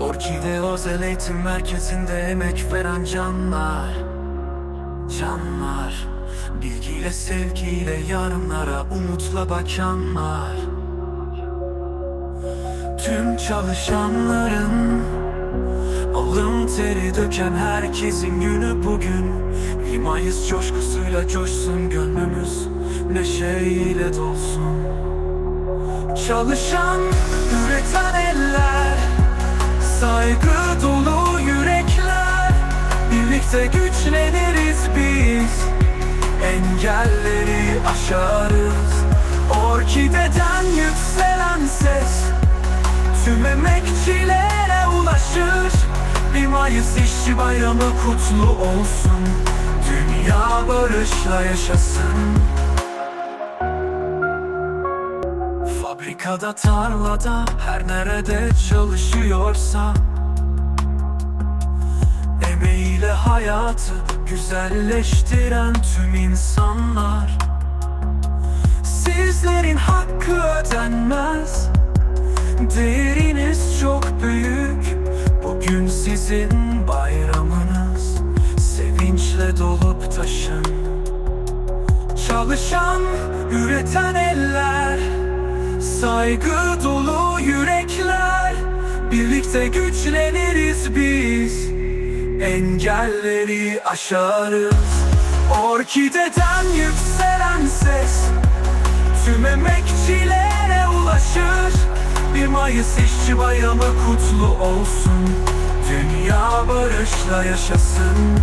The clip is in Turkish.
Orkide Özel Eğitim Merkezi'nde emek veren canlar Canlar. Bilgiyle sevgiyle yarınlara umutla bakanlar. Tüm çalışanların Alın teri döken herkesin günü bugün. Bir Mayıs coşkusuyla coşsun gönlümüz Neşeyle dolsun. Çalışan, üreten eller Birlikte güçleniriz biz. Engelleri aşarız. Orkideden yükselen ses. Tüm emekçilere ulaşır. Bir Mayıs işçi bayramı kutlu olsun. Dünya barışla yaşasın. Fabrikada, tarlada, her nerede çalışıyorsa hayatı güzelleştiren tüm insanlar. Sizlerin hakkı ödenmez. Değeriniz çok büyük. Bugün sizin bayramınız. Sevinçle dolup taşın. Çalışan, üreten eller. Saygı dolu yürekler. Birlikte güçleniriz biz Engelleri aşarız. Orkideden yükselen ses Tüm emekçilere ulaşır. Bir Mayıs işçi bayramı kutlu olsun. Dünya barışla yaşasın